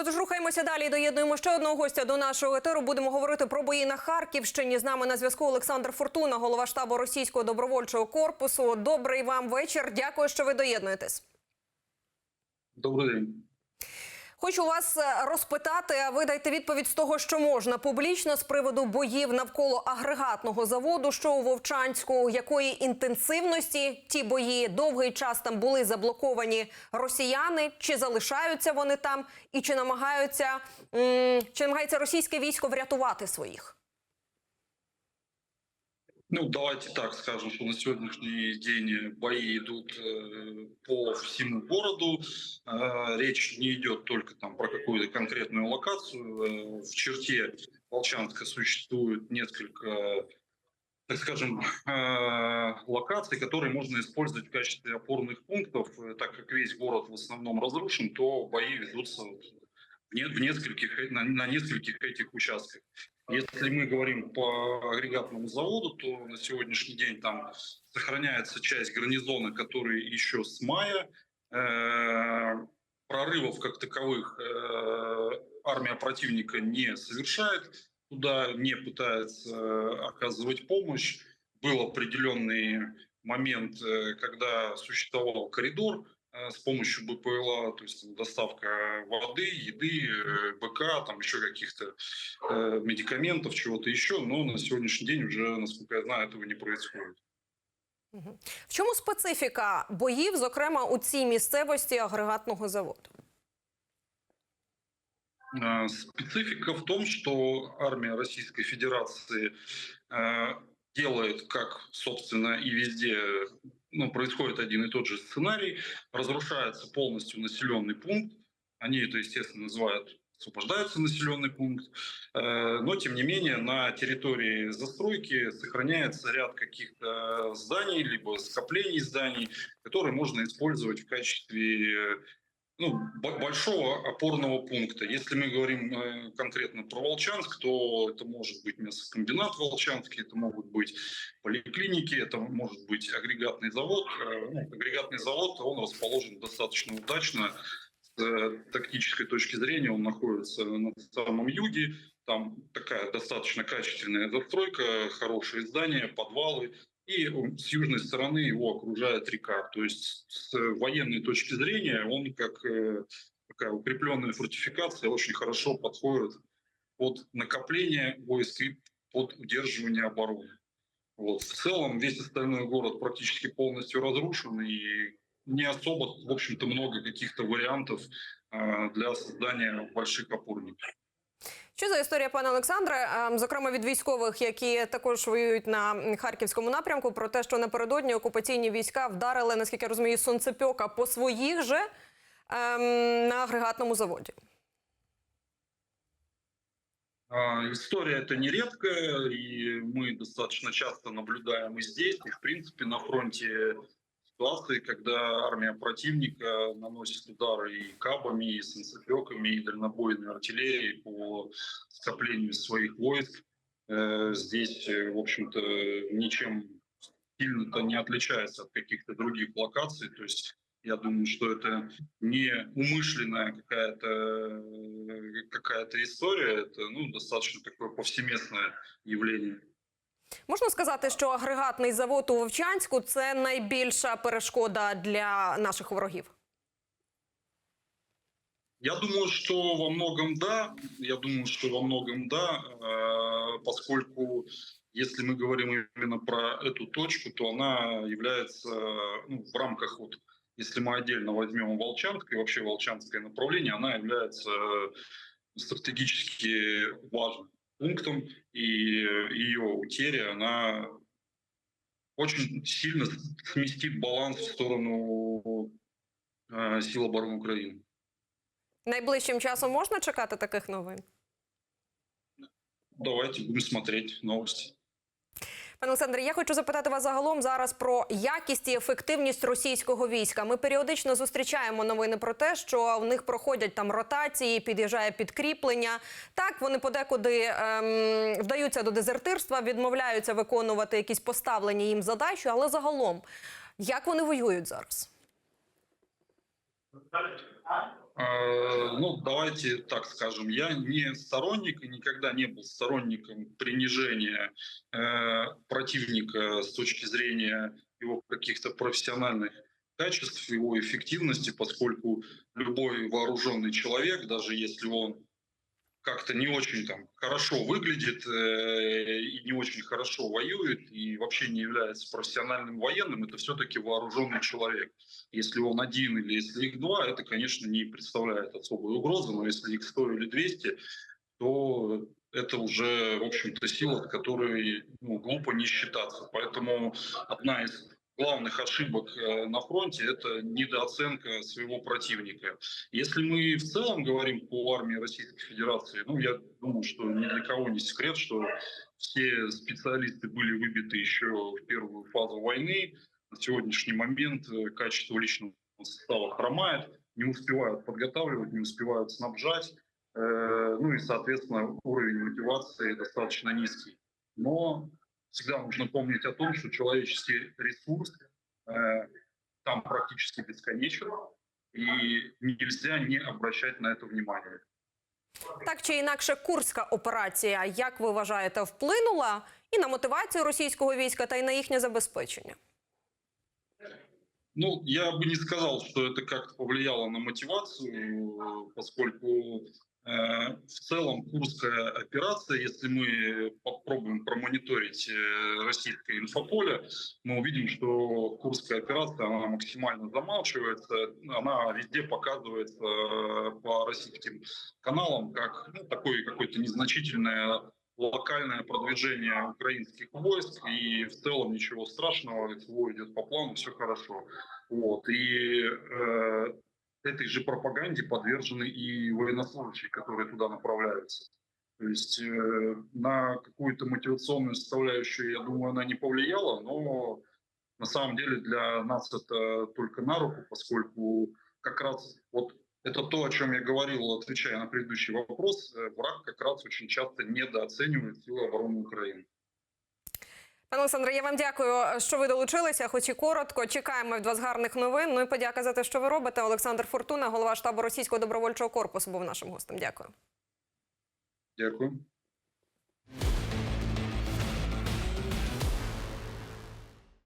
Отож, рухаємося далі. і Доєднуємо ще одного гостя до нашого етеру. Будемо говорити про бої на Харківщині. З нами на зв'язку Олександр Фортуна, голова штабу російського добровольчого корпусу. Добрий вам вечір. Дякую, що ви доєднуєтесь. Добрий день. Хочу вас е, розпитати, а ви дайте відповідь з того, що можна. Публічно з приводу боїв навколо агрегатного заводу, що у Вовчанську, якої інтенсивності ті бої? Довгий час там були заблоковані росіяни, чи залишаються вони там, і чи намагаються чи намагається російське військо врятувати своїх? Ну, давайте так скажем, что на сегодняшний день бои идут э, по всему городу. Э, речь не идет только там про какую-то конкретную локацию. Э, в черте Волчанска существует несколько, так скажем, локаций, которые можно использовать в качестве опорных пунктов. Так как весь город в основном разрушен, то бои ведутся в нескольких, на, на нескольких этих участках. Если мы говорим по агрегатному заводу, то на сегодняшний день там сохраняется часть гарнизона, который еще с мая. Э, Прорывов как таковых э, армия противника не совершает, туда не пытается оказывать помощь. Был определенный момент, э, когда существовал коридор с помощью БПЛА, то есть там, доставка воды, еды, э, БК, там еще каких-то э, медикаментов, чего-то еще, но на сегодняшний день уже, насколько я знаю, этого не происходит. В чому специфіка боїв, зокрема у цій місцевості агрегатного заводу? Э, Специфика в том, что армия Российской Федерации э, делает, как, собственно, и везде ну, происходит один и тот же сценарий, разрушается полностью населенный пункт, они это, естественно, называют освобождается населенный пункт, Э, но, тем не менее, на территории застройки сохраняется ряд каких-то зданий, либо скоплений зданий, которые можно использовать в качестве ну, бо- большого опорного пункта. Если мы говорим э, конкретно про Волчанск, то это может быть мясокомбинат Волчанский, это могут быть поликлиники, это может быть агрегатный завод. Э, ну, агрегатный завод, он расположен достаточно удачно с э, тактической точки зрения, он находится на самом юге, там такая достаточно качественная застройка, хорошие здания, подвалы, и с южной стороны его окружает река. То есть с военной точки зрения он как э, такая укрепленная фортификация очень хорошо подходит под накопление войск и под удерживание обороны. Вот. В целом весь остальной город практически полностью разрушен и не особо, в общем-то, много каких-то вариантов э, для создания больших опорников. Що за історія, пане Олександре? Ем, Зокрема, від військових, які також воюють на харківському напрямку, про те, що напередодні окупаційні війська вдарили, наскільки я розумію, сонцепьока по своїх же ем, на агрегатному заводі. История это нередкая, и мы достаточно часто наблюдаем и здесь, и в принципе на фронте ситуации, когда армия противника наносит удары и кабами, и санцепеками, и дальнобойной артиллерией по скоплению своих войск. Э, Здесь, э, в общем-то, ничем сильно-то не отличается от каких-то других локаций. То есть я думаю, что это не умышленная какая-то э, какая-то история, это ну, достаточно такое повсеместное явление. Можна сказати, що агрегатний завод у Вовчанську це найбільша перешкода для наших ворогів. Я думаю, что во многом да. Я думаю, что во многом да, э, поскольку если мы говорим именно про эту точку, то она является ну, в рамках вот, если мы отдельно возьмем Волчанск и вообще Волчанское направление, она является стратегически важным пунктом, и ее утеря, она очень сильно сместит баланс в сторону э, сил обороны Украины. Найближчим часом можна чекати таких новин? Давайте будем смотреть новости. Пане Олександре, я хочу запитати вас загалом зараз про якість і ефективність російського війська. Ми періодично зустрічаємо новини про те, що в них проходять там ротації, під'їжджає підкріплення. Так, вони подекуди ем, вдаються до дезертирства, відмовляються виконувати якісь поставлені їм задачі, але загалом, як вони воюють зараз? Э, Ну, давайте так скажем, я не сторонник и никогда не был сторонником принижения э, противника с точки зрения его каких-то профессиональных качеств, его эффективности, поскольку любой вооруженный человек, даже если он как-то не очень там хорошо выглядит э, и не очень хорошо воюет и вообще не является профессиональным военным, это все-таки вооруженный человек. Если он один или если их два, это, конечно, не представляет особой угрозы, но если их 100 или 200, то это уже, в общем-то, сила, от которой ну, глупо не считаться. Поэтому одна из главных ошибок э, на фронте – это недооценка своего противника. Если мы в целом говорим по армии Российской Федерации, ну, я думаю, что ни для кого не секрет, что все специалисты были выбиты еще в первую фазу войны. На сегодняшний момент э, качество личного состава хромает, не успевают подготавливать, не успевают снабжать. Э, Ну и, соответственно, уровень мотивации достаточно низкий. Но всегда нужно помнить о том, что человеческий ресурс э, там практически бесконечен, и нельзя не обращать на это внимание. Так чи інакше, курська операція, як ви вважаєте, вплинула і на мотивацію російського війська, та й на їхнє забезпечення? Ну, я бы не сказал, что это как-то повлияло на мотивацию, э, поскольку э, в целом Курская операция, если мы попробуем промониторить э, российское инфополе, мы увидим, что Курская операция она максимально замалчивается, она везде показывается э, по российским каналам как ну, такое какое-то незначительное локальное продвижение украинских войск, и в целом ничего страшного, СВО идет по плану, все хорошо. Вот. И э, этой же пропаганде подвержены и военнослужащие, которые туда направляются. То есть э, на какую-то мотивационную составляющую, я думаю, она не повлияла, но на самом деле для нас это только на руку, поскольку как раз вот это то, о чем я говорил, отвечая на предыдущий вопрос. Э, Враг как раз очень часто недооценивает силы обороны Украины. Пане Олександре, я вам дякую, що ви долучилися, хоч і коротко. Чекаємо від вас гарних новин. Ну і подяка за те, що ви робите. Олександр Фортуна, голова штабу російського добровольчого корпусу, був нашим гостем. Дякую. Дякую.